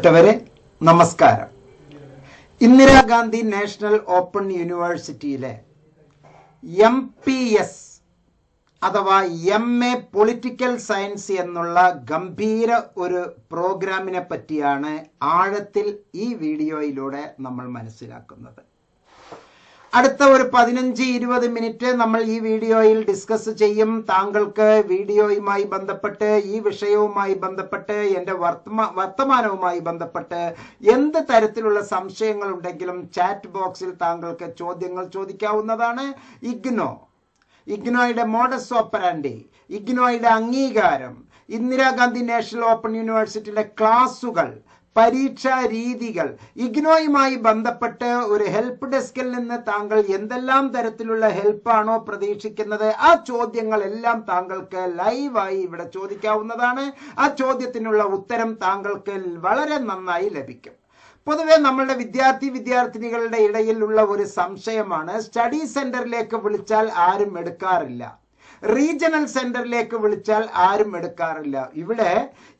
പ്രിയപ്പെട്ടവരെ നമസ്കാരം. Indira Gandhi national open യൂണിവേഴ്സിറ്റിയിലെ എം പി എസ് അഥവാ എം എ പൊളിറ്റിക്കൽ സയൻസ് എന്നുള്ള ഗംഭീര ഒരു പ്രോഗ്രാമിനെ പറ്റിയാണ് ആഴത്തിൽ ഈ വീഡിയോയിലൂടെ നമ്മൾ മനസ്സിലാക്കുന്നത്. അടുത്ത ഒരു പതിനഞ്ച് ഇരുപത് മിനിറ്റ് നമ്മൾ ഈ വീഡിയോയിൽ ഡിസ്കസ് ചെയ്യും. താങ്കൾക്ക് വീഡിയോയുമായി ബന്ധപ്പെട്ട് ഈ വിഷയവുമായി ബന്ധപ്പെട്ട് എന്റെ വർത്തമാ വർത്തമാനവുമായി ബന്ധപ്പെട്ട് എന്ത് തരത്തിലുള്ള സംശയങ്ങൾ ഉണ്ടെങ്കിലും ചാറ്റ് ബോക്സിൽ താങ്കൾക്ക് ചോദ്യങ്ങൾ ചോദിക്കാവുന്നതാണ്. ഇഗ്നോ. ഇഗ്നോയുടെ മോഡസ് ഓപ്പറാൻഡി ഇഗ്നോയുടെ അംഗീകാരം ഇന്ദിരാഗാന്ധി നാഷണൽ ഓപ്പൺ യൂണിവേഴ്സിറ്റിയിലെ ക്ലാസുകൾ പരീക്ഷാ രീതികൾ ഇഗ്നോയുമായി ബന്ധപ്പെട്ട് ഒരു ഹെൽപ്പ് ഡെസ്കിൽ നിന്ന് താങ്കൾ എന്തെല്ലാം തരത്തിലുള്ള ഹെൽപ്പാണോ പ്രതീക്ഷിക്കുന്നത്? ആ ചോദ്യങ്ങളെല്ലാം താങ്കൾക്ക് ലൈവായി ഇവിടെ ചോദിക്കാവുന്നതാണ്. ആ ചോദ്യത്തിനുള്ള ഉത്തരം താങ്കൾക്ക് വളരെ നന്നായി ലഭിക്കും. പൊതുവെ നമ്മളുടെ വിദ്യാർത്ഥി വിദ്യാർത്ഥിനികളുടെ ഇടയിലുള്ള ഒരു സംശയമാണ്. സ്റ്റഡി സെന്ററിലേക്ക് വിളിച്ചാൽ ആരും എടുക്കാറില്ല. റീജിയണൽ സെന്ററിലേക്ക് വിളിച്ചാൽ ആരും എടുക്കാറില്ല. ഇവിടെ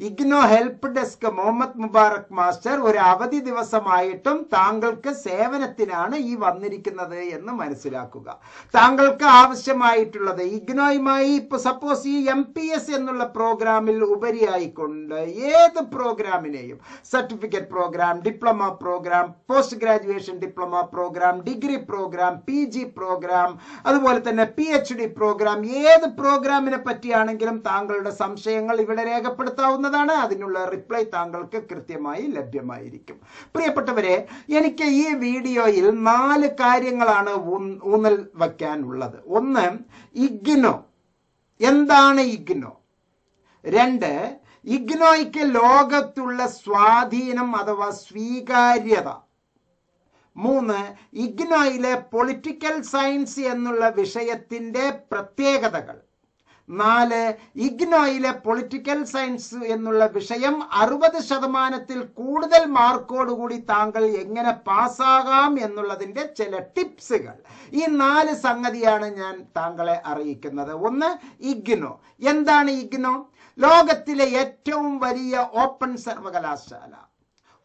IGNOU help desk Muhammad Mubarak master ഒരു അവധി ദിവസമായിട്ടും താങ്കൾക്ക് സേവനത്തിനാണ് ഈ വന്നിരിക്കുന്നത് എന്ന് മനസ്സിലാക്കുക. താങ്കൾക്ക് ആവശ്യമായിട്ടുള്ളത് ഇഗ്നോയുമായി ഇപ്പൊ സപ്പോസ് ഈ എം പി എസ് എന്നുള്ള പ്രോഗ്രാമിൽ ഉപരിയായിക്കൊണ്ട് ഏത് പ്രോഗ്രാമിനെയും certificate programme diploma programme post graduation diploma programme degree programme P G programme അതുപോലെ തന്നെ പി എച്ച് ഡി പ്രോഗ്രാം ഏത് പ്രോഗ്രാമിനെ പറ്റിയാണെങ്കിലും താങ്കളുടെ സംശയങ്ങൾ ഇവിടെ രേഖപ്പെടുത്താവുന്നതാണ്. അതിനുള്ള റിപ്ലൈ താങ്കൾക്ക് കൃത്യമായി ലഭ്യമായിരിക്കും. പ്രിയപ്പെട്ടവരെ എനിക്ക് ഈ വീഡിയോയിൽ നാല് കാര്യങ്ങളാണ് ഊന്നൽ വയ്ക്കാനുള്ളത്. ഒന്ന് ഇഗ്നോ. എന്താണ് ഇഗ്നോ? രണ്ട് ഇഗ്നോയ്ക്ക് ലോകത്തുള്ള സ്വാധീനം അഥവാ സ്വീകാര്യത. മൂന്ന് ഇഗ്നോയിലെ പൊളിറ്റിക്കൽ സയൻസ് എന്നുള്ള വിഷയത്തിന്റെ പ്രത്യേകതകൾ. നാല് ഇഗ്നോയിലെ പൊളിറ്റിക്കൽ സയൻസ് എന്നുള്ള വിഷയം അറുപത് ശതമാനത്തിൽ കൂടുതൽ മാർക്കോടുകൂടി താങ്കൾ എങ്ങനെ പാസ്സാകാം എന്നുള്ളതിന്റെ ചില ടിപ്സുകൾ. ഈ നാല് സംഗതിയാണ് ഞാൻ താങ്കളെ അറിയിക്കുന്നത്. ഒന്ന് ഇഗ്നോ. എന്താണ് ഇഗ്നോ? ലോകത്തിലെ ഏറ്റവും വലിയ ഓപ്പൺ സർവകലാശാല.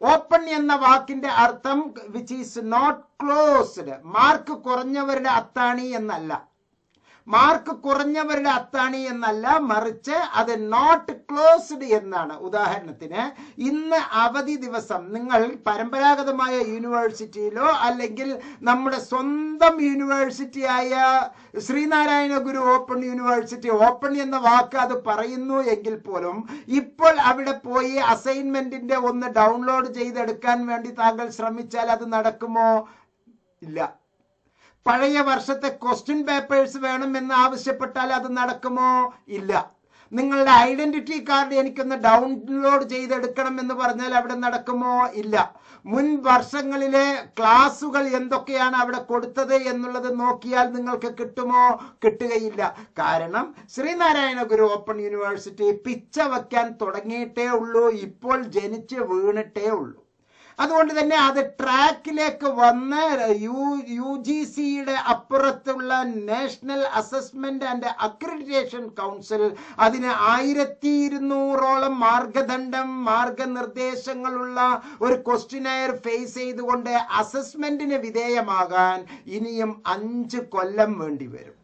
ഓപ്പൺ എന്ന വാക്കിന്റെ അർത്ഥം which is not closed mark കുറഞ്ഞവരുടെ അത്താണി എന്നല്ല. മാർക്ക് കുറഞ്ഞവരുടെ അത്താണി എന്നല്ല മറിച്ച് അത് നോട്ട് ക്ലോസ്ഡ് എന്നാണ്. ഉദാഹരണത്തിന് ഇന്ന് അവധി ദിവസം നിങ്ങൾ പരമ്പരാഗതമായ യൂണിവേഴ്സിറ്റിയിലോ അല്ലെങ്കിൽ നമ്മുടെ സ്വന്തം യൂണിവേഴ്സിറ്റിയായ Sreenarayana Guru open university open എന്ന വാക്ക് അത് പറയുന്നു എങ്കിൽ പോലും ഇപ്പോൾ അവിടെ പോയി അസൈൻമെന്റിന്റെ ഒന്ന് ഡൗൺലോഡ് ചെയ്തെടുക്കാൻ വേണ്ടി താങ്കൾ ശ്രമിച്ചാൽ അത് നടക്കുമോ? ഇല്ല. പഴയ വർഷത്തെ ക്വസ്റ്റ്യൻ പേപ്പേഴ്സ് വേണമെന്ന് ആവശ്യപ്പെട്ടാൽ അത് നടക്കുമോ? ഇല്ല. നിങ്ങളുടെ ഐഡന്റിറ്റി കാർഡ് എനിക്കൊന്ന് ഡൗൺലോഡ് ചെയ്തെടുക്കണം എന്ന് പറഞ്ഞാൽ അവിടെ നടക്കുമോ? ഇല്ല. മുൻ വർഷങ്ങളിലെ ക്ലാസുകൾ എന്തൊക്കെയാണ് അവിടെ കൊടുത്തത് എന്നുള്ളത് നോക്കിയാൽ നിങ്ങൾക്ക് കിട്ടുമോ? കിട്ടുകയില്ല. കാരണം ശ്രീനാരായണ ഗുരു ഓപ്പൺ യൂണിവേഴ്സിറ്റി പിച്ച വയ്ക്കാൻ തുടങ്ങിയിട്ടേ ഉള്ളൂ ഇപ്പോൾ ജനിച്ച് വീണിട്ടേ ഉള്ളൂ. അതുകൊണ്ട് തന്നെ അത് ട്രാക്കിലേക്ക് വന്ന് യു യു ജി സിയുടെ അപ്പുറത്തുള്ള national assessment and accreditation council അതിന് ആയിരത്തി ഇരുന്നൂറോളം മാർഗദണ്ഡം മാർഗനിർദ്ദേശങ്ങളുള്ള ഒരു ക്വസ്റ്റിനയർ ഫേസ് ചെയ്തുകൊണ്ട് അസസ്മെന്റിന് വിധേയമാകാൻ ഇനിയും അഞ്ച് കൊല്ലം വേണ്ടി വരും.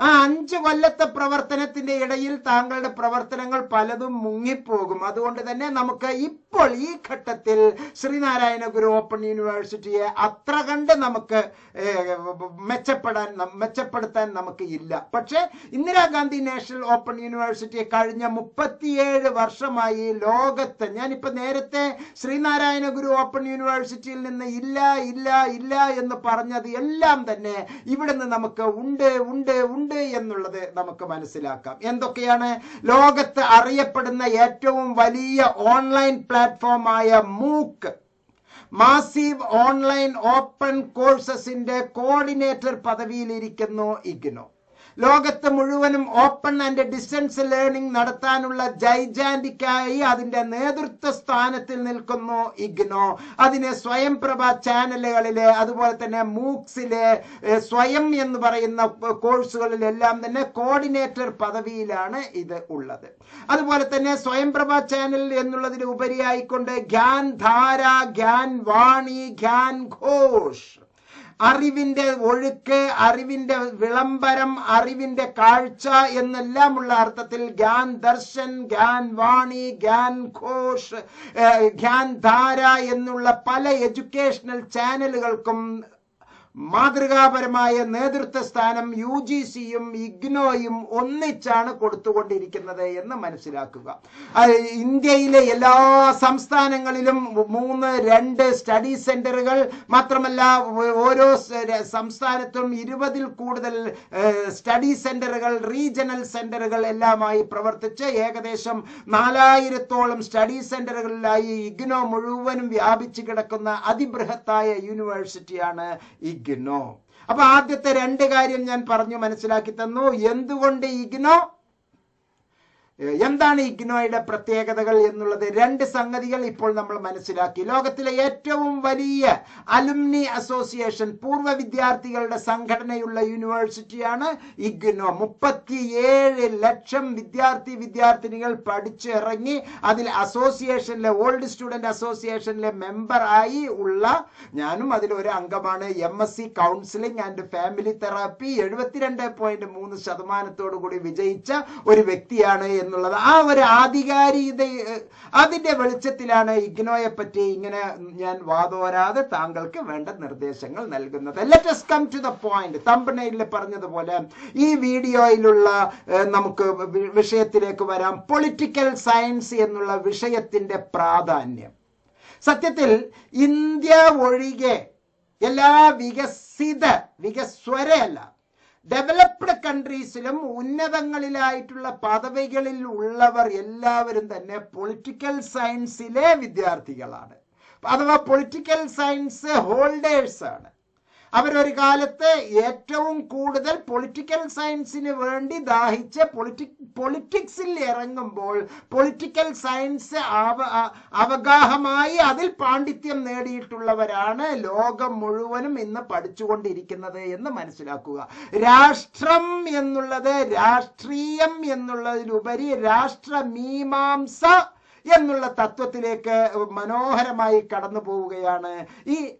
ആ അഞ്ചു കൊല്ലത്തെ പ്രവർത്തനത്തിന്റെ ഇടയിൽ താങ്കളുടെ പ്രവർത്തനങ്ങൾ പലതും മുങ്ങിപ്പോകും. അതുകൊണ്ട് തന്നെ നമുക്ക് ഇപ്പോൾ ഈ ഘട്ടത്തിൽ ശ്രീനാരായണ ഗുരു ഓപ്പൺ യൂണിവേഴ്സിറ്റിയെ അത്ര കണ്ട് നമുക്ക് മെച്ചപ്പെടാൻ മെച്ചപ്പെടുത്താൻ നമുക്ക് ഇല്ല. പക്ഷേ ഇന്ദിരാഗാന്ധി നാഷണൽ ഓപ്പൺ യൂണിവേഴ്സിറ്റി കഴിഞ്ഞ മുപ്പത്തിയേഴ് വർഷമായി ലോകത്ത് ഞാനിപ്പോ നേരത്തെ ശ്രീനാരായണ ഗുരു ഓപ്പൺ യൂണിവേഴ്സിറ്റിയിൽ നിന്ന് ഇല്ല ഇല്ല ഇല്ല എന്ന് പറഞ്ഞത് എല്ലാം തന്നെ ഇവിടുന്ന് നമുക്ക് ഉണ്ട് ഉണ്ട് ഉണ്ട് എന്നുള്ളത് നമുക്ക് മനസ്സിലാക്കാം. എന്തൊക്കെയാണ്? ലോകത്ത് അറിയപ്പെടുന്ന ഏറ്റവും വലിയ ഓൺലൈൻ പ്ലാറ്റ്ഫോമായ മൂക്ക്. മാസീവ് ഓൺലൈൻ ഓപ്പൺ കോഴ്സസിന്റെ കോർഡിനേറ്റർ പദവിയിലിരിക്കുന്നു ഇഗ്നോ. ലോകത്ത് മുഴുവനും ഓപ്പൺ ആൻഡ് ഡിസ്റ്റൻസ് ലേണിംഗ് നടത്താനുള്ള ജൈജാൻഡിക്കായി അതിന്റെ നേതൃത്വ സ്ഥാനത്തിൽ നിൽക്കുന്നു ഇഗ്നോ. അതിന് സ്വയംപ്രഭ ചാനലുകളിലെ അതുപോലെ തന്നെ മൂക്സിലെ സ്വയം എന്ന് പറയുന്ന കോഴ്സുകളിലെല്ലാം തന്നെ കോർഡിനേറ്റർ പദവിയിലാണ് ഇത് ഉള്ളത്. അതുപോലെ തന്നെ സ്വയംപ്രഭ ചാനൽ എന്നുള്ളതിന് ഉപരിയായിക്കൊണ്ട് ഗ്യാൻ ധാര ഗ്യാൻ വാണി ഗ്യാൻ ഘോഷ്. അറിവിന്റെ ഒഴുക്ക് അറിവിന്റെ വിളംബരം അറിവിന്റെ കാഴ്ച എന്നെല്ലാമുള്ള അർത്ഥത്തിൽ ഗ്യാൻ ദർശൻ ഗ്യാൻ വാണി ഗ്യാൻ ഘോഷ് ഗ്യാൻ ധാര എന്നുള്ള പല എഡ്യൂക്കേഷണൽ ചാനലുകൾക്കും മാതൃകാപരമായ നേതൃത്വ സ്ഥാനം യു ജി സിയും ഇഗ്നോയും ഒന്നിച്ചാണ് കൊടുത്തുകൊണ്ടിരിക്കുന്നത് എന്ന് മനസ്സിലാക്കുക. ഇന്ത്യയിലെ എല്ലാ സംസ്ഥാനങ്ങളിലും മൂന്ന് രണ്ട് സ്റ്റഡി സെന്ററുകൾ മാത്രമല്ല ഓരോ സംസ്ഥാനത്തും ഇരുപതിൽ കൂടുതൽ സ്റ്റഡി സെന്ററുകൾ റീജിയണൽ സെന്ററുകൾ എല്ലാമായി പ്രവർത്തിച്ച് ഏകദേശം നാലായിരത്തോളം സ്റ്റഡി സെന്ററുകളിലായി ഇഗ്നോ മുഴുവനും വ്യാപിച്ചു കിടക്കുന്ന അതിബൃഹത്തായ യൂണിവേഴ്സിറ്റിയാണ് ഇഗ്നോ. അപ്പൊ ആദ്യത്തെ രണ്ട് കാര്യം ഞാൻ പറഞ്ഞു മനസ്സിലാക്കി തന്നു. എന്തുകൊണ്ട് ഇഗ്നോ? എന്താണ് ഇഗ്നോയുടെ പ്രത്യേകതകൾ എന്നുള്ളത് രണ്ട് സംഗതികൾ ഇപ്പോൾ നമ്മൾ മനസ്സിലാക്കി. ലോകത്തിലെ ഏറ്റവും വലിയ അലുമിനി അസോസിയേഷൻ പൂർവ വിദ്യാർത്ഥികളുടെ സംഘടനയുള്ള യൂണിവേഴ്സിറ്റിയാണ് ഇഗ്നോ മുപ്പത്തിയേഴ് ലക്ഷം വിദ്യാർത്ഥി വിദ്യാർത്ഥിനികൾ പഠിച്ചിറങ്ങി അതിൽ അസോസിയേഷനിലെ ഓൾഡ് സ്റ്റുഡന്റ് അസോസിയേഷനിലെ മെമ്പർ ആയി ഉള്ള ഞാനും അതിലൊരു അംഗമാണ്. M S C counselling and family therapy എഴുപത്തിരണ്ട് പോയിന്റ് മൂന്ന് ശതമാനത്തോടു കൂടി വിജയിച്ച ഒരു വ്യക്തിയാണ് എന്നുള്ളത്. ആ ഒരു ആധികാരികത അതിന്റെ വെളിച്ചത്തിലാണ് ഇഗ്നോയെ പറ്റി ഇങ്ങനെ ഞാൻ വാതോരാതെ താങ്കൾക്ക് വേണ്ട നിർദ്ദേശങ്ങൾ നൽകുന്നത്. Let's come to the point തമ്പനയിൽ പറഞ്ഞതുപോലെ ഈ വീഡിയോയിലുള്ള നമുക്ക് വിഷയത്തിലേക്ക് വരാം. പൊളിറ്റിക്കൽ സയൻസ് എന്നുള്ള വിഷയത്തിന്റെ പ്രാധാന്യം. സത്യത്തിൽ ഇന്ത്യ ഒഴികെ എല്ലാ വികസിത വികസ്വരയല്ല ഡെവലപ്ഡ് കൺട്രീസിലും ഉന്നതങ്ങളിലായിട്ടുള്ള പദവികളിൽ ഉള്ളവർ എല്ലാവരും തന്നെ പൊളിറ്റിക്കൽ സയൻസിലെ വിദ്യാർത്ഥികളാണ്. അഥവാ പൊളിറ്റിക്കൽ സയൻസ് ഹോൾഡേഴ്സ് ആണ്. അവരൊരു കാലത്ത് ഏറ്റവും കൂടുതൽ പൊളിറ്റിക്കൽ സയൻസിന് വേണ്ടി ദാഹിച്ച് പൊളിറ്റി പൊളിറ്റിക്സിൽ ഇറങ്ങുമ്പോൾ പൊളിറ്റിക്കൽ സയൻസ് അവ അവഗാഹമായി അതിൽ പാണ്ഡിത്യം നേടിയിട്ടുള്ളവരാണ് ലോകം മുഴുവനും ഇന്ന് പഠിച്ചുകൊണ്ടിരിക്കുന്നത് എന്ന് മനസ്സിലാക്കുക. രാഷ്ട്രം എന്നുള്ളത് രാഷ്ട്രീയം എന്നുള്ളതിലുപരി രാഷ്ട്രമീമാംസ എന്നുള്ള തത്വത്തിലേക്ക് മനോഹരമായി കടന്നു പോവുകയാണ് ഈ-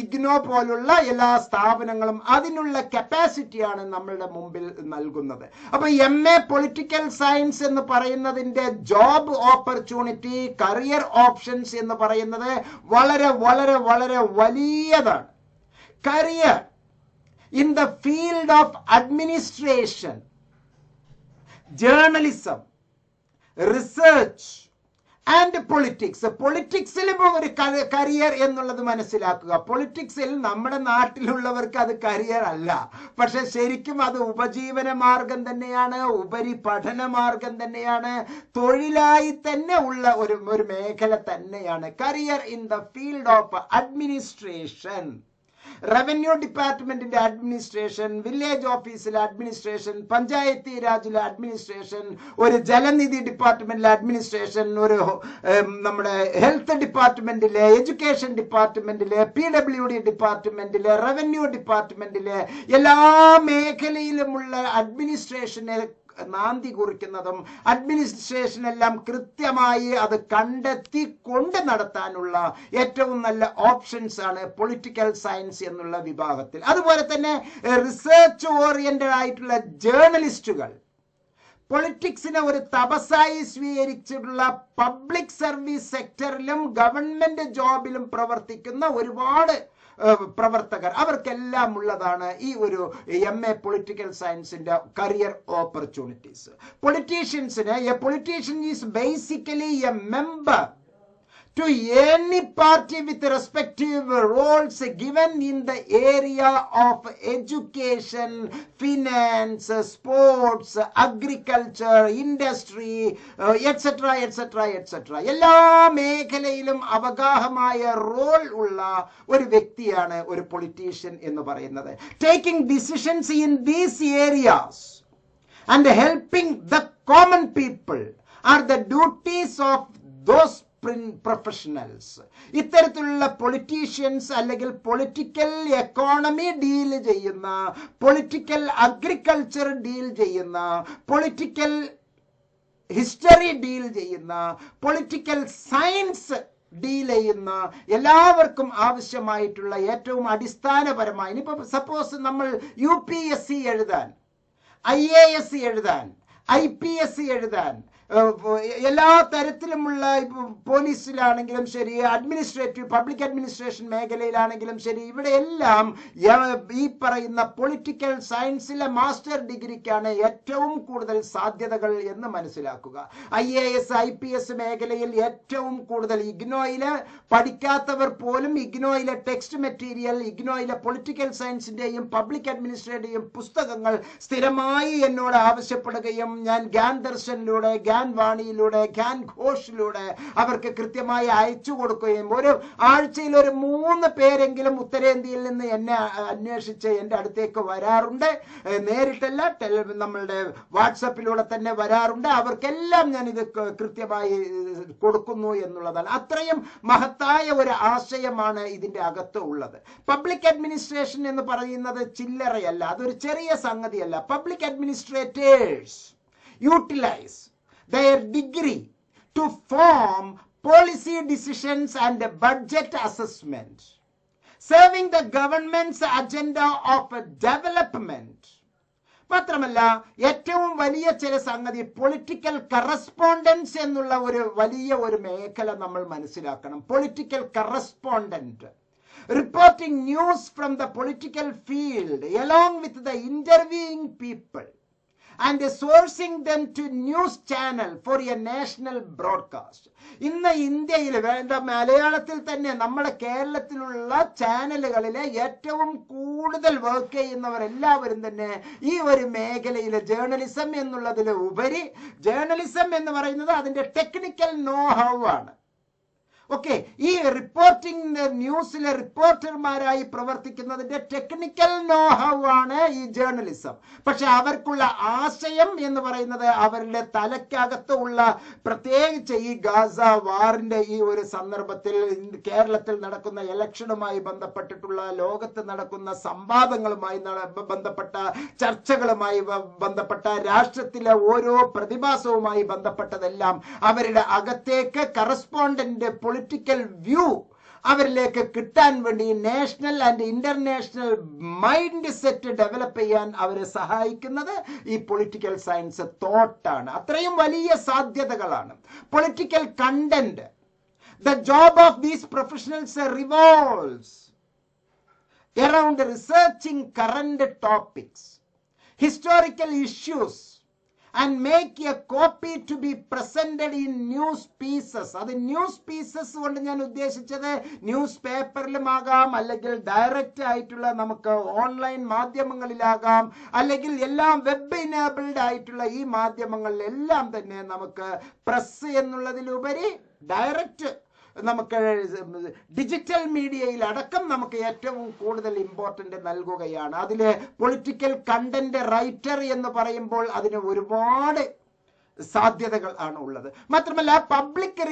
ഇഗ്നോ പോലുള്ള എല്ലാ സ്ഥാപനങ്ങളും അതിനുള്ള കപ്പാസിറ്റിയാണ് നമ്മളുടെ മുമ്പിൽ നൽകുന്നത്. അപ്പൊ എം എ പൊളിറ്റിക്കൽ സയൻസ് എന്ന് പറയുന്നതിന്റെ ജോബ് ഓപ്പർച്യൂണിറ്റി കരിയർ ഓപ്ഷൻസ് എന്ന് പറയുന്നത് വളരെ വളരെ വളരെ വലിയതാണ്. Career in the field of administration journalism research and politics പൊളിറ്റിക്സിലും ഒരു കരിയർ എന്നുള്ളത് മനസ്സിലാക്കുക. പൊളിറ്റിക്സിൽ നമ്മുടെ നാട്ടിലുള്ളവർക്ക് അത് കരിയർ അല്ല. പക്ഷെ ശരിക്കും അത് ഉപജീവന മാർഗം തന്നെയാണ് ഉപരി പഠന മാർഗം തന്നെയാണ് തൊഴിലായി തന്നെ ഉള്ള ഒരു ഒരു മേഖല തന്നെയാണ്. Career in the field of administration revenue ഡിപ്പാർട്ട്മെന്റിന്റെ അഡ്മിനിസ്ട്രേഷൻ വില്ലേജ് ഓഫീസിലെ അഡ്മിനിസ്ട്രേഷൻ പഞ്ചായത്തി രാജിലെ അഡ്മിനിസ്ട്രേഷൻ ഒരു ജലനിധി ഡിപ്പാർട്ട്മെന്റിലെ അഡ്മിനിസ്ട്രേഷൻ ഒരു നമ്മുടെ ഹെൽത്ത് ഡിപ്പാർട്ട്മെന്റിലെ എഡ്യൂക്കേഷൻ ഡിപ്പാർട്ട്മെന്റിലെ പി ഡബ്ല്യു ഡി ഡിപ്പാർട്ട്മെന്റിലെ റവന്യൂ ഡിപ്പാർട്ട്മെന്റിലെ എല്ലാ മേഖലയിലുമുള്ള അഡ്മിനിസ്ട്രേഷനെ നാന്തി കുറിക്കുന്നതും അഡ്മിനിസ്ട്രേഷൻ എല്ലാം കൃത്യമായി അത് കണ്ടെത്തി കൊണ്ട് നടത്താനുള്ള ഏറ്റവും നല്ല ഓപ്ഷൻസ് ആണ് പൊളിറ്റിക്കൽ സയൻസ് എന്നുള്ള വിഭാഗത്തിൽ. അതുപോലെ തന്നെ റിസർച്ച് ഓറിയന്റഡ് ആയിട്ടുള്ള ജേർണലിസ്റ്റുകൾ പൊളിറ്റിക്സിനെ ഒരു തപസായി സ്വീകരിച്ചിട്ടുള്ള പബ്ലിക് സർവീസ് സെക്ടറിലും ഗവൺമെന്റ് ജോബിലും പ്രവർത്തിക്കുന്ന ഒരുപാട് പ്രവർത്തകർ. അവർക്കെല്ലാം ഉള്ളതാണ് ഈ ഒരു എം എ പൊളിറ്റിക്കൽ സയൻസിന്റെ career opportunities പൊളിറ്റീഷ്യൻസിന് a politician is basically a member to any party with respective roles given in the area of education, finance, sports, agriculture, industry, etc., etc., etc. എല്ലാ മേഖലയിലും അവഗാഹമായ റോൾ ഉള്ള ഒരു വ്യക്തിയാണ് ഒരു politician എന്ന് പറയുന്നത് taking decisions in these areas and helping the common people are the duties of those professionals ഇത്തരത്തിലുള്ള politicians അല്ലെങ്കിൽ പൊളിറ്റിക്കൽ എക്കോണമി ഡീൽ ചെയ്യുന്ന പൊളിറ്റിക്കൽ അഗ്രികൾച്ചർ ഡീൽ ചെയ്യുന്ന പൊളിറ്റിക്കൽ ഹിസ്റ്ററി ഡീൽ ചെയ്യുന്ന പൊളിറ്റിക്കൽ സയൻസ് ഡീൽ ചെയ്യുന്ന എല്ലാവർക്കും ആവശ്യമായിട്ടുള്ള ഏറ്റവും അടിസ്ഥാനപരമായി ഇനിയിപ്പോൾ സപ്പോസ് നമ്മൾ യു പി എസ് സി എഴുതാൻ ഐ എ എസ് സി എഴുതാൻ ഐ പി എസ് സി എഴുതാൻ എല്ലാ തരത്തിലുമുള്ള പോലീസിലാണെങ്കിലും ശരി അഡ്മിനിസ്ട്രേറ്റീവ് പബ്ലിക് അഡ്മിനിസ്ട്രേഷൻ മേഖലയിലാണെങ്കിലും ശരി ഇവിടെയെല്ലാം ഈ പറയുന്ന പൊളിറ്റിക്കൽ സയൻസിലെ മാസ്റ്റർ ഡിഗ്രിക്കാണ് ഏറ്റവും കൂടുതൽ സാധ്യതകൾ എന്ന് മനസ്സിലാക്കുക. I A S I P S മേഖലയിൽ ഏറ്റവും കൂടുതൽ ഇഗ്നോയിൽ പഠിക്കാത്തവർ പോലും ഇഗ്നോയിലെ ടെക്സ്റ്റ് മെറ്റീരിയൽ ഇഗ്നോയിലെ പൊളിറ്റിക്കൽ സയൻസിന്റെയും പബ്ലിക് അഡ്മിനിസ്ട്രേറ്റീവ് പുസ്തകങ്ങൾ സ്ഥിരമായി എന്നോട് ആവശ്യപ്പെടുകയും ഞാൻ ഗ്യാൻ ദർശനിലൂടെ ഗ്യാൻ വാണിയിലൂടെ ക്യാൻ ഘോഷിലൂടെ അവർക്ക് കൃത്യമായി അയച്ചു കൊടുക്കുകയും ഒരു ആഴ്ചയിൽ ഒരു മൂന്ന് പേരെങ്കിലും ഉത്തരേന്ത്യയിൽ നിന്ന് എന്നെ അന്വേഷിച്ച് എന്റെ അടുത്തേക്ക് വരാറുണ്ട്. നേരിട്ടല്ല നമ്മളുടെ വാട്സപ്പിലൂടെ തന്നെ വരാറുണ്ട്. അവർക്കെല്ലാം ഞാൻ ഇത് കൃത്യമായി കൊടുക്കുന്നു എന്നുള്ളതാണ്. അത്രയും മഹത്തായ ഒരു ആശയമാണ് ഇതിന്റെ അകത്ത് ഉള്ളത്. പബ്ലിക് അഡ്മിനിസ്ട്രേഷൻ എന്ന് പറയുന്നത് ചില്ലറയല്ല അതൊരു ചെറിയ സംഗതിയല്ല. Public administrators utilise their degree to form policy decisions and budget assessment, serving the government's agenda of development. മാത്രമല്ല ഏറ്റവും വലിയ ചില സംഗതി പൊളിറ്റിക്കൽ കറസ്പോണ്ടൻസ് എന്നുള്ള ഒരു വലിയ ഒരു മേഖല നമ്മൾ മനസ്സിലാക്കണം. Political correspondent reporting news from the political field along with the interviewing people and sourcing them to news channel for a national broadcast ഇന്ന് ഇന്ത്യയിൽ വേണ്ട മലയാളത്തിൽ തന്നെ നമ്മുടെ കേരളത്തിലുള്ള ചാനലുകളിലെ ഏറ്റവും കൂടുതൽ വർക്ക് ചെയ്യുന്നവർ എല്ലാവരും തന്നെ ഈ ഒരു മേഖലയിലെ ജേർണലിസം എന്നുള്ളതിൽ ഉപരി ജേർണലിസം എന്ന് പറയുന്നത് അതിന്റെ ടെക്നിക്കൽ നോ ഹൗ ആണ്. ഓക്കെ ഈ റിപ്പോർട്ടിംഗ് ന്യൂസിലെ റിപ്പോർട്ടർമാരായി പ്രവർത്തിക്കുന്നതിന്റെ ടെക്നിക്കൽ നോ ഹൗ ആണ് ഈ ജേർണലിസം പക്ഷെ അവർക്കുള്ള ആശയം എന്ന് പറയുന്നത് അവരുടെ തലക്കകത്ത് ഉള്ള പ്രത്യേകിച്ച് ഈ ഗാസ വാറിന്റെ ഈ ഒരു സന്ദർഭത്തിൽ കേരളത്തിൽ നടക്കുന്ന ഇലക്ഷനുമായി ബന്ധപ്പെട്ടിട്ടുള്ള ലോകത്ത് നടക്കുന്ന സംവാദങ്ങളുമായി ബന്ധപ്പെട്ട ചർച്ചകളുമായി ബന്ധപ്പെട്ട രാഷ്ട്രത്തിലെ ഓരോ പ്രതിഭാസവുമായി ബന്ധപ്പെട്ടതെല്ലാം അവരുടെ അകത്തേക്ക് കറസ്പോണ്ടന്റ് പൊളിറ്റിക്കൽ വ്യൂ അവരിലേക്ക് കിട്ടാൻ വേണ്ടി national and international mindset develop ചെയ്യാൻ അവരെ സഹായിക്കുന്നത് ഈ പൊളിറ്റിക്കൽ സയൻസ് തോട്ടാണ്. അത്രയും വലിയ സാധ്യതകളാണ്. Political content the job of these professionals revolves around researching current topics, historical issues, and make a copy to be presented in news pieces അത് news pieces കൊണ്ട് ഞാൻ ഉദ്ദേശിച്ചത് ന്യൂസ് പേപ്പറിലും ആകാം അല്ലെങ്കിൽ ഡയറക്റ്റ് ആയിട്ടുള്ള നമുക്ക് ഓൺലൈൻ മാധ്യമങ്ങളിലാകാം അല്ലെങ്കിൽ എല്ലാം വെബ് ഇനേബിൾഡ് ആയിട്ടുള്ള ഈ മാധ്യമങ്ങളിലെല്ലാം തന്നെ നമുക്ക് പ്രസ് എന്നുള്ളതിലുപരി ഡയറക്റ്റ് നമുക്ക് ഡിജിറ്റൽ മീഡിയയിൽ അടക്കം നമുക്ക് ഏറ്റവും കൂടുതൽ ഇമ്പോർട്ടന്റ് നൽകുകയാണ്. അതിൽ പൊളിറ്റിക്കൽ കണ്ടന്റ് റൈറ്റർ എന്ന് പറയുമ്പോൾ അതിന് ഒരുപാട് സാധ്യതകൾ ആണ് ഉള്ളത്. മാത്രമല്ല പബ്ലിക്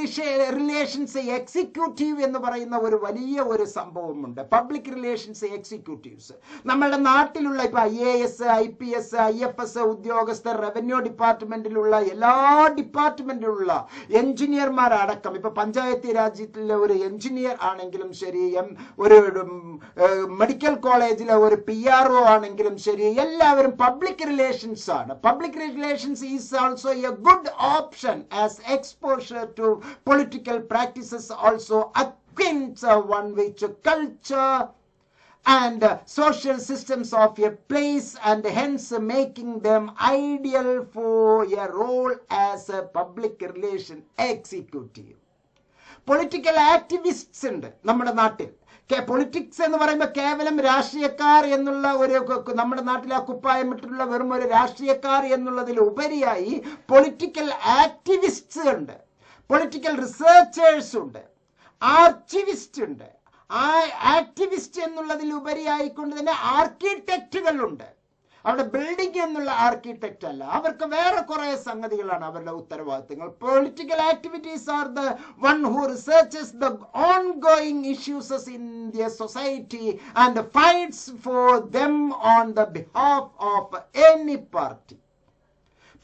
റിലേഷൻസ് എക്സിക്യൂട്ടീവ് എന്ന് പറയുന്ന ഒരു വലിയ ഒരു സംഭവമുണ്ട്. പബ്ലിക് റിലേഷൻസ് എക്സിക്യൂട്ടീവ്സ് നമ്മളുടെ നാട്ടിലുള്ള ഇപ്പൊ I A S I P S I F S ഉദ്യോഗസ്ഥർ റവന്യൂ ഡിപ്പാർട്ട്മെന്റിലുള്ള എല്ലാ ഡിപ്പാർട്ട്മെന്റിലുള്ള എഞ്ചിനീയർമാർ അടക്കം ഇപ്പൊ പഞ്ചായത്ത് രാജ്യത്തിലെ ഒരു എഞ്ചിനീയർ ആണെങ്കിലും ശരി എം ഒരു മെഡിക്കൽ കോളേജിലെ ഒരു പി ആർ ഒ ആണെങ്കിലും ശരി എല്ലാവരും പബ്ലിക് റിലേഷൻസ് ആണ്. Public relations is also a good option as exposure to political practices also acquaints one with culture and uh, social systems of a place and hence making them ideal for a role as a public relation executive political activists ഉണ്ട് നമ്മുടെ നാട്ടിൽ politics എന്ന് പറയുമ്പോൾ കേവലം രാഷ്ട്രീയക്കാർ എന്നുള്ള ഒരു നമ്മുടെ നാട്ടിലെ കുപ്പായം ഇട്ടിട്ടുള്ള വെറും ഒരു രാഷ്ട്രീയക്കാർ എന്നുള്ളതിൽ ഉപരിയായി പൊളിറ്റിക്കൽ ആക്ടിവിസ്റ്റ്സ് ഉണ്ട്. പൊളിറ്റിക്കൽ റിസർച്ചേഴ്സ് ഉണ്ട്. ആർച്ചിവിസ്റ്റ് ഉണ്ട്. ആ ആക്ടിവിസ്റ്റ് എന്നുള്ളതിൽ ഉപരിയായിക്കൊണ്ട് തന്നെ ആർക്കിടെക്റ്റുകളുണ്ട് അവിടെ ബിൽഡിംഗ് എന്നുള്ള ആർക്കിടെക്റ്റ് അല്ല. അവർക്ക് വേറെ കുറെ സംഗതികളാണ് അവരുടെ ഉത്തരവാദിത്തങ്ങൾ. Political activities are the one who researches the ongoing issues in the society and fights for them on the behalf of any party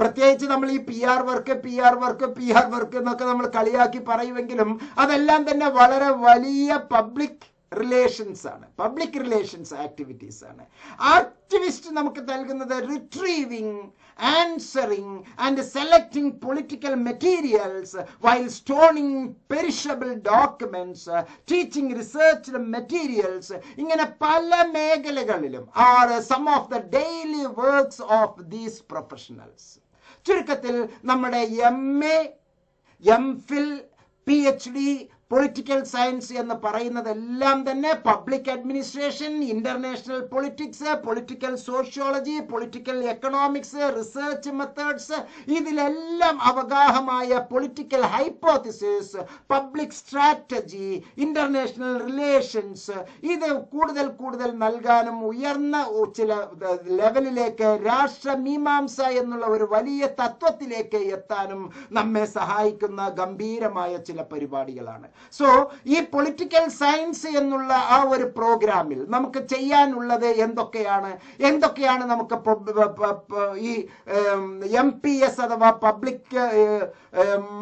പ്രത്യേകിച്ച് നമ്മൾ ഈ P R work P R work P R work എന്നൊക്കെ നമ്മൾ കളിയാക്കി പറയുമെങ്കിലും അതെല്ലാം തന്നെ വളരെ വലിയ പബ്ലിക് റിലേഷൻസ് ആണ്. പബ്ലിക് റിലേഷൻസ് ആക്ടിവിറ്റീസ് ആണ്. ആക്ടിവിസ്റ്റ് നമുക്ക് നൽകുന്നത് retrieving answering and selecting political materials while storing perishable documents teaching research materials ഇങ്ങനെ പല മേഖലകളിലും are some of the daily works of these professionals ചുരുക്കത്തിൽ നമ്മുടെ a M Phil P H D political science എന്ന് പറയുന്നതെല്ലാം തന്നെ public administration international politics political sociology political economics research methods ഇതിലെല്ലാം അവഗാഹമായ political hypothesis public strategy international relations ഇത് കൂടുതൽ കൂടുതൽ നൽകാനും ഉയർന്ന ചില ലെവലിലേക്ക് രാഷ്ട്രമീമാംസ എന്നുള്ള ഒരു വലിയ തത്വത്തിലേക്ക് എത്താനും നമ്മെ സഹായിക്കുന്ന ഗംഭീരമായ ചില പരിപാടികളാണ്. സോ ഈ പൊളിറ്റിക്കൽ സയൻസ് എന്നുള്ള ആ ഒരു പ്രോഗ്രാമിൽ നമുക്ക് ചെയ്യാനുള്ളത് എന്തൊക്കെയാണ്? എന്തൊക്കെയാണ് നമുക്ക് ഈ എം പി എസ് അഥവാ public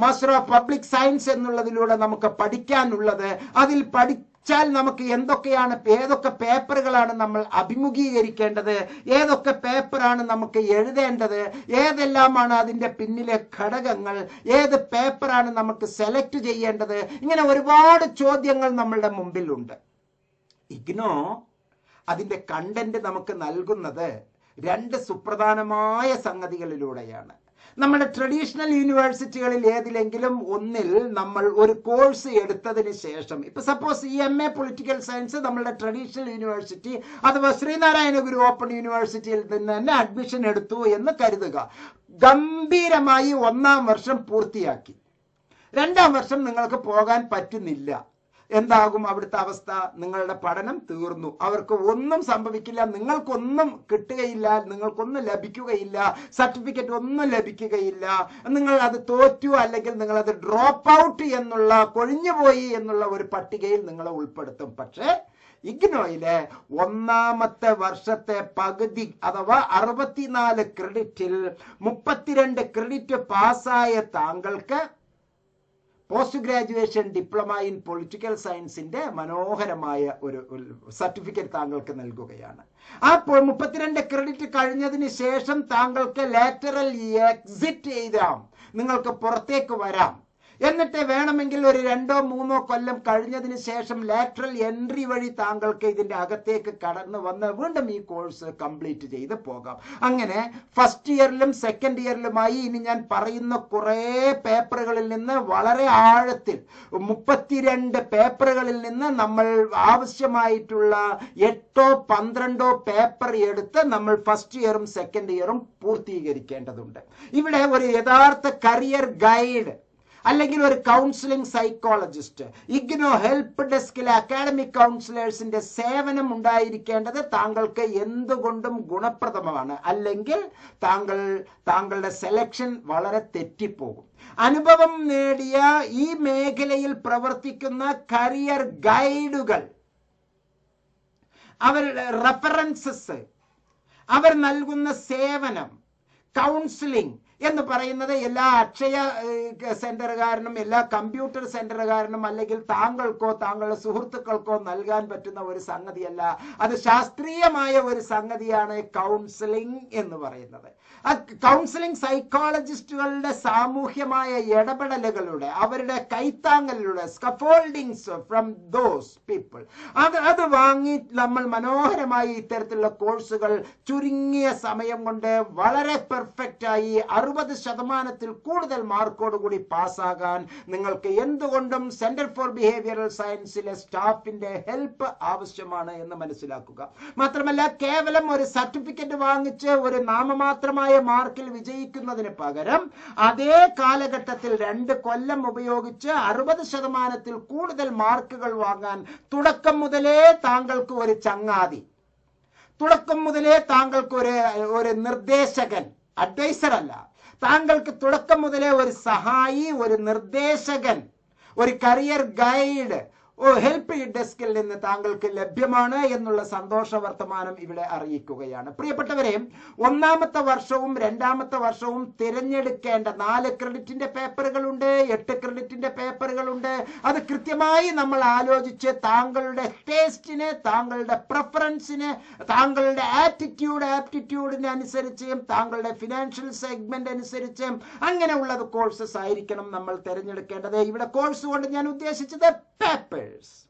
master of public science എന്നുള്ളതിലൂടെ നമുക്ക് പഠിക്കാനുള്ളത്. അതിൽ പഠി ാൽ നമുക്ക് എന്തൊക്കെയാണ് ഏതൊക്കെ പേപ്പറുകളാണ് നമ്മൾ അഭിമുഖീകരിക്കേണ്ടത് ഏതൊക്കെ പേപ്പറാണ് നമുക്ക് എഴുതേണ്ടത് ഏതെല്ലാമാണ് അതിന്റെ പിന്നിലെ ഘടകങ്ങൾ ഏത് പേപ്പറാണ് നമുക്ക് സെലക്ട് ചെയ്യേണ്ടത് ഇങ്ങനെ ഒരുപാട് ചോദ്യങ്ങൾ നമ്മളുടെ മുമ്പിലുണ്ട്. ഇഗ്നോ അതിന്റെ കണ്ടന്റ് നമുക്ക് നൽകുന്നത് രണ്ട് സുപ്രധാനമായ സംഗതികളിലൂടെയാണ്. നമ്മുടെ ട്രഡീഷണൽ യൂണിവേഴ്സിറ്റികളിൽ ഏതിലെങ്കിലും ഒന്നിൽ നമ്മൾ ഒരു കോഴ്സ് എടുത്തതിന് ശേഷം ഇപ്പൊ സപ്പോസ് ഈ എം എ പൊളിറ്റിക്കൽ സയൻസ് നമ്മളുടെ ട്രഡീഷണൽ യൂണിവേഴ്സിറ്റി അഥവാ ശ്രീനാരായണ ഗുരു ഓപ്പൺ യൂണിവേഴ്സിറ്റിയിൽ നിന്ന് തന്നെ അഡ്മിഷൻ എടുത്തു എന്ന് കരുതുക. ഗംഭീരമായി ഒന്നാം വർഷം പൂർത്തിയാക്കി. രണ്ടാം വർഷം നിങ്ങൾക്ക് പോകാൻ പറ്റുന്നില്ല. എന്താകും അവിടുത്തെ അവസ്ഥ? നിങ്ങളുടെ പഠനം തീർന്നു. അവർക്ക് ഒന്നും സംഭവിക്കില്ല. നിങ്ങൾക്കൊന്നും കിട്ടുകയില്ല. നിങ്ങൾക്കൊന്നും ലഭിക്കുകയില്ല. സർട്ടിഫിക്കറ്റ് ഒന്നും ലഭിക്കുകയില്ല. നിങ്ങൾ അത് തോറ്റു അല്ലെങ്കിൽ നിങ്ങൾ അത് ഡ്രോപ്പ് ഔട്ട് എന്നുള്ള കൊഴിഞ്ഞുപോയി എന്നുള്ള ഒരു പട്ടികയിൽ നിങ്ങളെ ഉൾപ്പെടുത്തും. പക്ഷേ ഇഗ്നോയിലെ ഒന്നാമത്തെ വർഷത്തെ പകുതി അഥവാ അറുപത്തിനാല് ക്രെഡിറ്റിൽ മുപ്പത്തിരണ്ട് ക്രെഡിറ്റ് പാസ്സായ താങ്കൾക്ക് post graduation diploma in political സയൻസിന്റെ മനോഹരമായ ഒരു സർട്ടിഫിക്കറ്റ് താങ്കൾക്ക് നൽകുകയാണ്. ആ മുപ്പത്തിരണ്ട് ക്രെഡിറ്റ് കഴിഞ്ഞതിന് ശേഷം താങ്കൾക്ക് ലാറ്ററൽ എക്സിറ്റ് ചെയ്താം നിങ്ങൾക്ക് പുറത്തേക്ക് വരാം. എന്നിട്ട് വേണമെങ്കിൽ ഒരു രണ്ടോ മൂന്നോ കൊല്ലം കഴിഞ്ഞതിന് ശേഷം ലാറ്ററൽ എൻട്രി വഴി താങ്കൾക്ക് ഇതിന്റെ അകത്തേക്ക് കടന്നു വന്ന് വീണ്ടും ഈ കോഴ്സ് കംപ്ലീറ്റ് ചെയ്ത് പോകാം. അങ്ങനെ ഫസ്റ്റ് ഇയറിലും സെക്കൻഡ് ഇയറിലുമായി ഇനി ഞാൻ പറയുന്ന കുറേ പേപ്പറുകളിൽ നിന്ന് വളരെ ആഴത്തിൽ മുപ്പത്തിരണ്ട് പേപ്പറുകളിൽ നിന്ന് നമ്മൾ ആവശ്യമായിട്ടുള്ള എട്ടോ പന്ത്രണ്ടോ പേപ്പർ എടുത്ത് നമ്മൾ ഫസ്റ്റ് ഇയറും സെക്കൻഡ് ഇയറും പൂർത്തീകരിക്കേണ്ടതുണ്ട്. ഇവിടെ ഒരു യഥാർത്ഥ കരിയർ ഗൈഡ് അല്ലെങ്കിൽ ഒരു കൗൺസിലിംഗ് സൈക്കോളജിസ്റ്റ് ഇഗ്നോ ഹെൽപ്പ് ഡെസ്കിലെ അക്കാഡമിക് കൗൺസിലേഴ്സിന്റെ സേവനം ഉണ്ടായിരിക്കേണ്ടത് താങ്കൾക്ക് എന്തുകൊണ്ടും ഗുണപ്രദമാണ്. അല്ലെങ്കിൽ താങ്കൾ താങ്കളുടെ സെലക്ഷൻ വളരെ തെറ്റിപ്പോകും. അനുഭവം നേടിയ ഈ മേഖലയിൽ പ്രവർത്തിക്കുന്ന കരിയർ ഗൈഡുകൾ അവരുടെ റെഫറൻസസ് അവർ നൽകുന്ന സേവനം കൗൺസിലിംഗ് എന്ന് പറയുന്നത് എല്ലാ അക്ഷയ സെന്ററുകാരനും എല്ലാ കമ്പ്യൂട്ടർ സെന്ററുകാരനും അല്ലെങ്കിൽ താങ്കൾക്കോ താങ്കളുടെ സുഹൃത്തുക്കൾക്കോ നൽകാൻ പറ്റുന്ന ഒരു സംഗതിയല്ല. അത് ശാസ്ത്രീയമായ ഒരു സംഗതിയാണ് കൗൺസിലിംഗ് എന്ന് പറയുന്നത്. ആ കൗൺസിലിംഗ് സൈക്കോളജിസ്റ്റുകളുടെ സാമൂഹ്യമായ ഇടപെടലുകളുടെ അവരുടെ കൈത്താങ്ങലിലൂടെ സ്കഫോൾഡിങ്സ് ഫ്രം ദോസ് പീപ്പിൾ അത് അത് വാങ്ങി നമ്മൾ മനോഹരമായി ഇത്തരത്തിലുള്ള കോഴ്സുകൾ ചുരുങ്ങിയ സമയം കൊണ്ട് വളരെ പെർഫെക്റ്റ് ആയി അറുപത് ശതമാനത്തിൽ കൂടുതൽ മാർക്കോടുകൂടി പാസ്സാകാൻ നിങ്ങൾക്ക് എന്തുകൊണ്ടും സെന്റർ ഫോർ ബിഹേവിയറൽ സയൻസിലെ സ്റ്റാഫിന്റെ ഹെൽപ്പ് ആവശ്യമാണ് എന്ന് മനസ്സിലാക്കുക. മാത്രമല്ല കേവലം ഒരു സർട്ടിഫിക്കറ്റ് വാങ്ങിച്ച് ഒരു നാമമാത്രമായ മാർക്കിൽ വിജയിക്കുന്നതിന് പകരം അതേ കാലഘട്ടത്തിൽ രണ്ട് കൊല്ലം ഉപയോഗിച്ച് അറുപത് ശതമാനത്തിൽ കൂടുതൽ മാർക്കുകൾ വാങ്ങാൻ തുടക്കം മുതലേ താങ്കൾക്ക് ഒരു ചങ്ങാതി. തുടക്കം മുതലേ താങ്കൾക്ക് ഒരു ഒരു നിർദ്ദേശകൻ അഡ്വൈസർ അല്ല. താങ്കൾക്ക് തുടക്കം മുതലേ ഒരു സഹായി ഒരു നിർദ്ദേശകൻ ഒരു കരിയർ ഗൈഡ് ഹെൽപ്പ് ഡെസ്കിൽ നിന്ന് താങ്കൾക്ക് ലഭ്യമാണ് എന്നുള്ള സന്തോഷ വർത്തമാനം ഇവിടെ അറിയിക്കുകയാണ്. പ്രിയപ്പെട്ടവരെ ഒന്നാമത്തെ വർഷവും രണ്ടാമത്തെ വർഷവും തിരഞ്ഞെടുക്കേണ്ട നാല് ക്രെഡിറ്റിന്റെ പേപ്പറുകളുണ്ട് എട്ട് ക്രെഡിറ്റിന്റെ പേപ്പറുകളുണ്ട്. അത് കൃത്യമായി നമ്മൾ ആലോചിച്ച് താങ്കളുടെ ടേസ്റ്റിന് താങ്കളുടെ പ്രിഫറൻസിന് താങ്കളുടെ ആറ്റിറ്റ്യൂഡ് ആപ്റ്റിറ്റ്യൂഡിന് അനുസരിച്ച് താങ്കളുടെ ഫിനാൻഷ്യൽ സെഗ്മെന്റ് അനുസരിച്ച് അങ്ങനെയുള്ളത് കോഴ്സസ് ആയിരിക്കണം നമ്മൾ തിരഞ്ഞെടുക്കേണ്ടത്. ഇവിടെ കോഴ്സ് കൊണ്ട് ഞാൻ ഉദ്ദേശിച്ചത് പേപ്പേഴ്സ്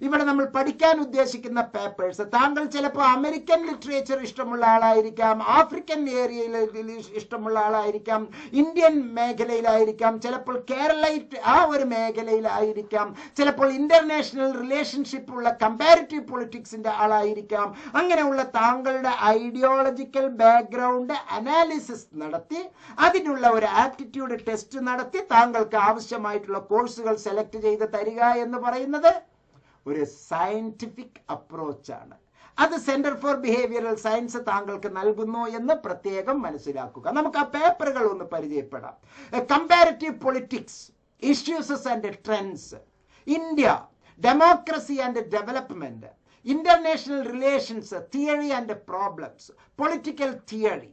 ഇവിടെ നമ്മൾ പഠിക്കാൻ ഉദ്ദേശിക്കുന്ന പേപ്പേഴ്സ് താങ്കൾ ചിലപ്പോൾ അമേരിക്കൻ ലിറ്ററേച്ചർ ഇഷ്ടമുള്ള ആളായിരിക്കാം ആഫ്രിക്കൻ ഏരിയയിൽ ഇഷ്ടമുള്ള ആളായിരിക്കാം ഇന്ത്യൻ മേഖലയിലായിരിക്കാം ചിലപ്പോൾ കേരളൈറ്റ് ആ ഒരു മേഖലയിലായിരിക്കാം ചിലപ്പോൾ ഇന്റർനാഷണൽ റിലേഷൻഷിപ്പ് ഉള്ള കമ്പാരിറ്റീവ് പൊളിറ്റിക്സിന്റെ ആളായിരിക്കാം. അങ്ങനെയുള്ള താങ്കളുടെ ഐഡിയോളജിക്കൽ ബാക്ക്ഗ്രൗണ്ട് അനാലിസിസ് നടത്തി അതിനുള്ള ഒരു ആപ്റ്റിറ്റ്യൂഡ് ടെസ്റ്റ് നടത്തി താങ്കൾക്ക് ആവശ്യമായിട്ടുള്ള കോഴ്സുകൾ സെലക്ട് ചെയ്ത് തരിക എന്ന് പറയുന്നത് ഒരു സയന്റിഫിക് അപ്രോച്ചാണ് അത് സെന്റർ ഫോർ ബിഹേവിയറൽ സയൻസ് താങ്കൾക്ക് നൽകുന്നു എന്ന് പ്രത്യേകം മനസ്സിലാക്കുക. നമുക്ക് ആ പേപ്പറുകൾ ഒന്ന് പരിചയപ്പെടാം. Comparative politics issues and trends India democracy and development international relations theory and problems political theory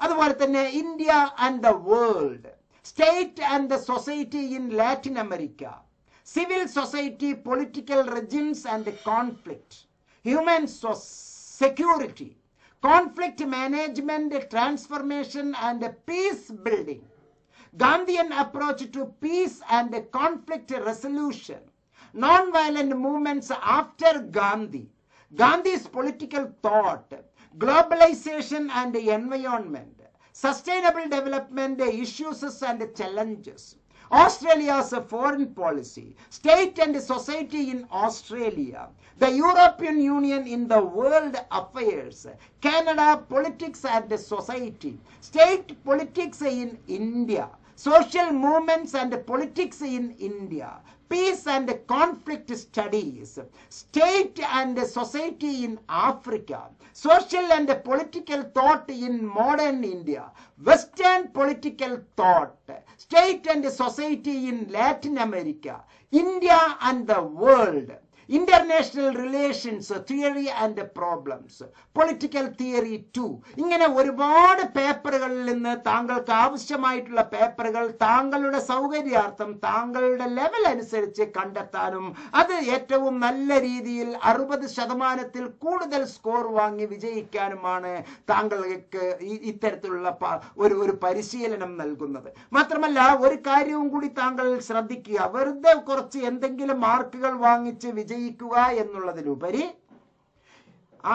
അതുപോലെ തന്നെ India and the world state and the society in Latin America civil society, political regimes and the conflict, human so- security, conflict management, transformation and peace building, Gandhian approach to peace and conflict resolution, non-violent movements after Gandhi, Gandhi's political thought, globalization and environment, sustainable development issues and challenges, Australia's foreign policy, state and society in Australia, the European Union in the world affairs, Canada politics and society, state politics in India, social movements and politics in India, peace and conflict studies, state and society in Africa, social and political thought in modern India, Western political thought, state and society in Latin America, India and the world, international relations theory and problems political theory too ഇങ്ങനെ ഒരുപാട് പേപ്പറുകളിൽ നിന്ന് താങ്കൾക്ക് ആവശ്യമായിട്ടുള്ള പേപ്പറുകൾ താങ്കളുടെ സൗകര്യാർത്ഥം താങ്കളുടെ level അനുസരിച്ച് കണ്ടെത്താനും അത് ഏറ്റവും നല്ല രീതിയിൽ അറുപത് ശതമാനത്തിൽ കൂടുതൽ സ്കോർ വാങ്ങി വിജയിക്കാനുമാണ് താങ്കൾക്ക് ഇത്തരത്തിലുള്ള ഒരു ഒരു പരിശീലനം നൽകുന്നത്. മാത്രമല്ല ഒരു കാര്യവും കൂടി താങ്കൾ ശ്രദ്ധിക്കുക. വെറുതെ കുറച്ച് എന്തെങ്കിലും മാർക്കുകൾ വാങ്ങിച്ച് വിജയിക്കുക എന്നുള്ളതിലുപരി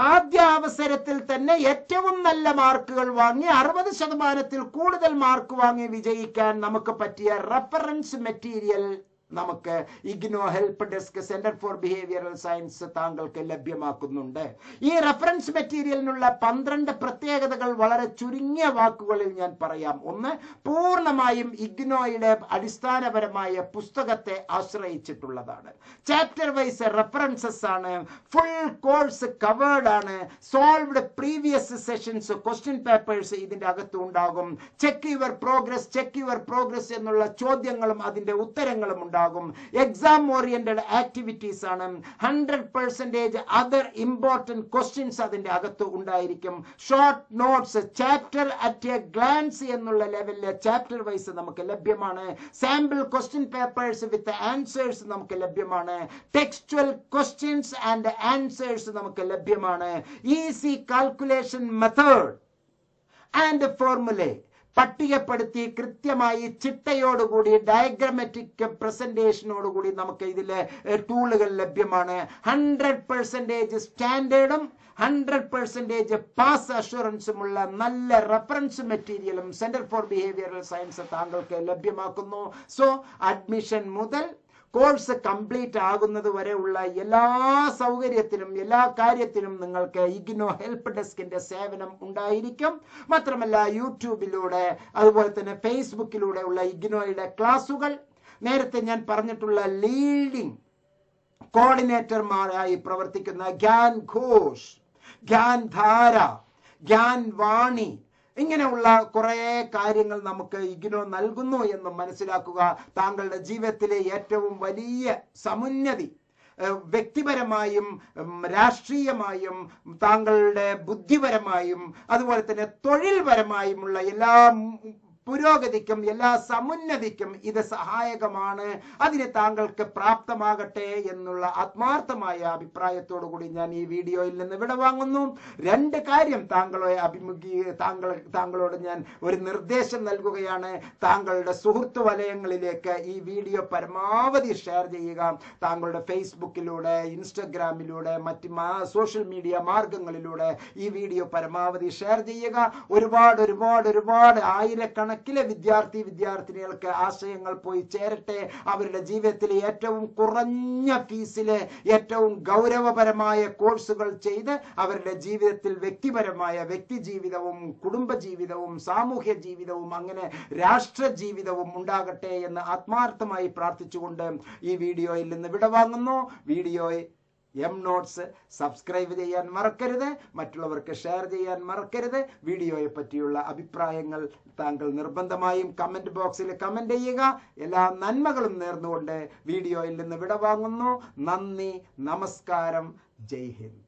ആദ്യ അവസരത്തിൽ തന്നെ ഏറ്റവും നല്ല മാർക്കുകൾ വാങ്ങി അറുപത് ശതമാനത്തിൽ കൂടുതൽ മാർക്ക് വാങ്ങി വിജയിക്കാൻ നമുക്ക് പറ്റിയ റെഫറൻസ് മെറ്റീരിയൽ നമുക്ക് IGNOU help desk centre for behavioural science താങ്കൾക്ക് ലഭ്യമാക്കുന്നുണ്ട്. ഈ റെഫറൻസ് മെറ്റീരിയലിനുള്ള പന്ത്രണ്ട് പ്രത്യേകതകൾ വളരെ ചുരുങ്ങിയ വാക്കുകളിൽ ഞാൻ പറയാം. ഒന്ന് പൂർണമായും ഇഗ്നോയുടെ അടിസ്ഥാനപരമായ പുസ്തകത്തെ ആശ്രയിച്ചിട്ടുള്ളതാണ്. ചാപ്റ്റർ വൈസ് റെഫറൻസസ് ആണ് ഫുൾ കോഴ്സ് കവേർഡ് ആണ് solved previous sessions question papers ഇതിന്റെ അകത്തുണ്ടാകും check your progress check your progress എന്നുള്ള ചോദ്യങ്ങളും അതിന്റെ ഉത്തരങ്ങളും എക്സാം ഓറിയന്റഡ് ആക്ടിവിറ്റീസ് ആണ്. Hundred percentage other important questions അതിന്റെ അകത്ത് ഉണ്ടായിരിക്കും. Short notes chapter at a glance എന്നുള്ള ലെവലിലെ ചാപ്റ്റർ വൈസ് നമുക്ക് ലഭ്യമാണ്. Sample question papers with answers നമുക്ക് ലഭ്യമാണ്. ടെക്സ്റ്റുവൽ ക്വസ്റ്റ്യൻസ് ആൻഡ് ആൻസേഴ്സ് നമുക്ക് ലഭ്യമാണ്. Easy calculation method and formulae പട്ടികപ്പെടുത്തി കൃത്യമായി ചിട്ടയോടുകൂടി ഡയഗ്രമാറ്റിക് പ്രസന്റേഷനോടുകൂടി നമുക്ക് ഇതിൽ ടൂളുകൾ ലഭ്യമാണ്. ഹൺഡ്രഡ് പെർസെന്റേജ് സ്റ്റാൻഡേർഡും ഹൺഡ്രഡ് പെർസെന്റേജ് പാസ് അഷുറൻസുമുള്ള നല്ല റെഫറൻസ് മെറ്റീരിയലും സെന്റർ ഫോർ ബിഹേവിയറൽ സയൻസ് താങ്കൾക്ക് ലഭ്യമാക്കുന്നു. സോ അഡ്മിഷൻ മുതൽ കോഴ്സ് കംപ്ലീറ്റ് ആകുന്നത് വരെയുള്ള എല്ലാ സൗകര്യത്തിനും എല്ലാ കാര്യത്തിനും നിങ്ങൾക്ക് ഇഗ്നോ ഹെൽപ്പ് ഡെസ്കിന്റെ സേവനം ഉണ്ടായിരിക്കും. മാത്രമല്ല യൂട്യൂബിലൂടെ അതുപോലെ തന്നെ ഫേസ്ബുക്കിലൂടെ ഉള്ള ഇഗ്നോയുടെ ക്ലാസുകൾ. നേരത്തെ ഞാൻ പറഞ്ഞിട്ടുള്ള ലീഡിംഗ് കോർഡിനേറ്റർമാരായി പ്രവർത്തിക്കുന്ന ഗ്യാൻ ഘോഷ് ഗ്യാൻ ധാര ഗ്യാൻ വാണി ഇങ്ങനെയുള്ള കുറേ കാര്യങ്ങൾ നമുക്ക് ഇഗ്നോ നൽകുന്നു എന്ന് മനസ്സിലാക്കുക താങ്കളുടെ ജീവിതത്തിലെ ഏറ്റവും വലിയ സമുന്നതി വ്യക്തിപരമായും രാഷ്ട്രീയമായും താങ്കളുടെ ബുദ്ധിപരമായും അതുപോലെ തന്നെ തൊഴിൽപരമായുമുള്ള എല്ലാ പുരോഗതിക്കും എല്ലാ സമുന്നതിക്കും ഇത് സഹായകമാണ്. അതിന് താങ്കൾക്ക് പ്രാപ്തമാകട്ടെ എന്നുള്ള ആത്മാർത്ഥമായ അഭിപ്രായത്തോടു കൂടി ഞാൻ ഈ വീഡിയോയിൽ നിന്ന് വിട വാങ്ങുന്നു. രണ്ട് കാര്യം താങ്കളെ അഭിമുഖീ താങ്കൾ താങ്കളോട് ഞാൻ ഒരു നിർദ്ദേശം നൽകുകയാണ്. താങ്കളുടെ സുഹൃത്തു വലയങ്ങളിലേക്ക് ഈ വീഡിയോ പരമാവധി ഷെയർ ചെയ്യുക. താങ്കളുടെ ഫേസ്ബുക്കിലൂടെ ഇൻസ്റ്റഗ്രാമിലൂടെ മറ്റ് സോഷ്യൽ മീഡിയ മാർഗങ്ങളിലൂടെ ഈ വീഡിയോ പരമാവധി ഷെയർ ചെയ്യുക. ഒരുപാട് ഒരുപാട് ഒരുപാട് ആയിരക്കണക്കിന് വിദ്യാർത്ഥി വിദ്യാർത്ഥിനികൾക്ക് ആശയങ്ങൾ പോയി ചേരട്ടെ. അവരുടെ ജീവിതത്തിലെ ഏറ്റവും കുറഞ്ഞ ഫീസിലെ ഏറ്റവും ഗൗരവപരമായ കോഴ്സുകൾ ചെയ്ത് അവരുടെ ജീവിതത്തിൽ വ്യക്തിപരമായ വ്യക്തി ജീവിതവും കുടുംബ ജീവിതവും സാമൂഹ്യ ജീവിതവും അങ്ങനെ രാഷ്ട്ര ജീവിതവും ഉണ്ടാകട്ടെ എന്ന് ആത്മാർത്ഥമായി പ്രാർത്ഥിച്ചുകൊണ്ട് ഈ വീഡിയോയിൽ നിന്ന് വിടവാങ്ങുന്നു. വീഡിയോ എം നോട്ട്സ് സബ്സ്ക്രൈബ് ചെയ്യാൻ മറക്കരുത് മറ്റുള്ളവർക്ക് ഷെയർ ചെയ്യാൻ മറക്കരുത്. വീഡിയോയെ പറ്റിയുള്ള അഭിപ്രായങ്ങൾ താങ്കൾ നിർബന്ധമായും കമന്റ് ബോക്സിൽ കമന്റ് ചെയ്യുക. എല്ലാ നന്മകളും നേർന്നുകൊണ്ട് വീഡിയോയിൽ നിന്ന് വിടവാങ്ങുന്നു. നന്ദി നമസ്കാരം. ജയ് ഹിന്ദ്.